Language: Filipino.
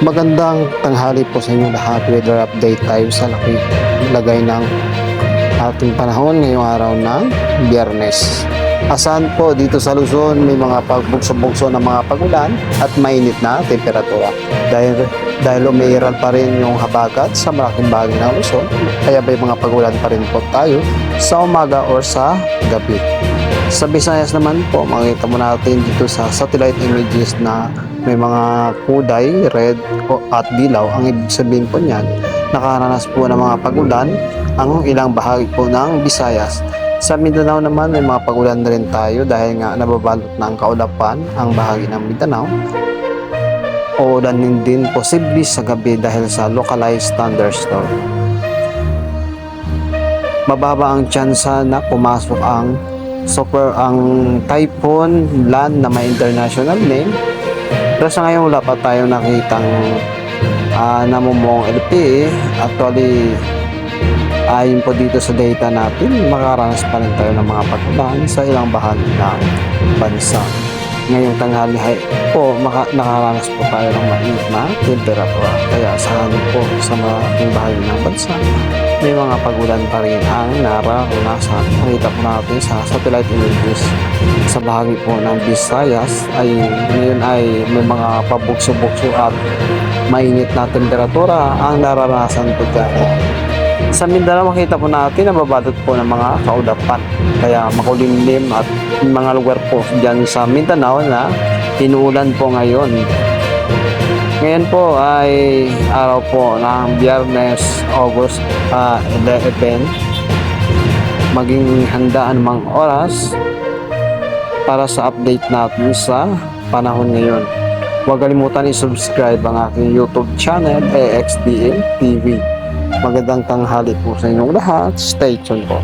Magandang tanghali po sa inyo lahat. Weather update tayo sa laki lagay ng ating panahon ngayong araw ng biyernes. Asahan po dito sa Luzon may mga pagbugso-bugso ng mga pagulan at mainit na temperatura. Dahil, dahil umiiral pa rin yung habagat sa malaking bahagi ng Luzon, kaya may mga pagulan pa rin po tayo sa umaga or sa gabi. Sa Visayas naman po, makikita mo natin dito sa satellite images na may mga kulay, red o- at dilaw. Ang ibig sabihin po niyan, nakaranas po ng mga pagulan ang ilang bahagi po ng Visayas. Sa Mindanao naman, may mga pagulan na rin tayo dahil nga nababalot na ang kaulapan ang bahagi ng Mindanao. Uulanin din posible sa gabi dahil sa localized thunderstorm. Mababa ang tsansa na pumasok ang super ang typhoon land na may international name pero sa ngayon wala pa tayo nakitang uh, namumong LPA actually ayon po dito sa data natin makaranas pa rin tayo ng mga patulan sa ilang bahagi ng bansa ngayong tanghali hay- po maka, nakaranas po tayo ng mainit na temperatura kaya saan po sa malaking bahagi ng bansa may mga pagulan pa rin ang nararanasan. Nakita po natin sa satellite images sa bahagi po ng Visayas ay ngayon ay may mga pabukso-bukso at mainit na temperatura ang nararanasan po dyan. Sa Mindanao makita po natin na babadot po ng mga kaulapan. Kaya makulimlim at mga lugar po dyan sa Mindanao na inuulan po ngayon. Ngayon po ay araw po ng Biyernes, August ah, 11. Maging handa anumang oras para sa update natin sa panahon ngayon. Huwag kalimutan i-subscribe ang aking YouTube channel, AXDL TV. Magandang tanghali po sa inyong lahat. Stay tuned po.